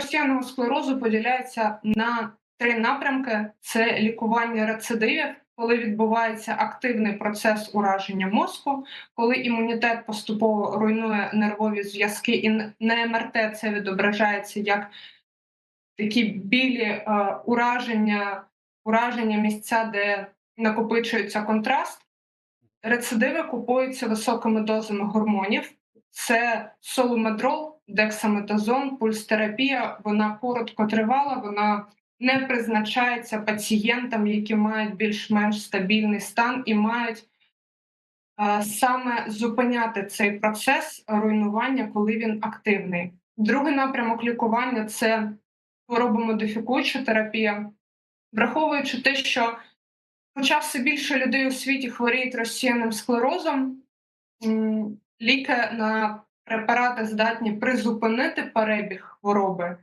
розсіяного склерозу поділяється на три напрямки: це лікування рецидивів, коли відбувається активний процес ураження мозку, коли імунітет поступово руйнує нервові зв'язки, і на МРТ це відображається як такі білі е, ураження, ураження місця, де накопичується контраст. Рецидиви купуються високими дозами гормонів. Це соломедрол, дексаметазон, пульстерапія. Вона короткотривала, вона не призначається пацієнтам, які мають більш-менш стабільний стан і мають е, саме зупиняти цей процес руйнування, коли він активний. Другий напрямок лікування це хворобомодифікуюча терапія, враховуючи те, що Хоча все більше людей у світі хворіють розсіяним склерозом, ліки на препарати здатні призупинити перебіг хвороби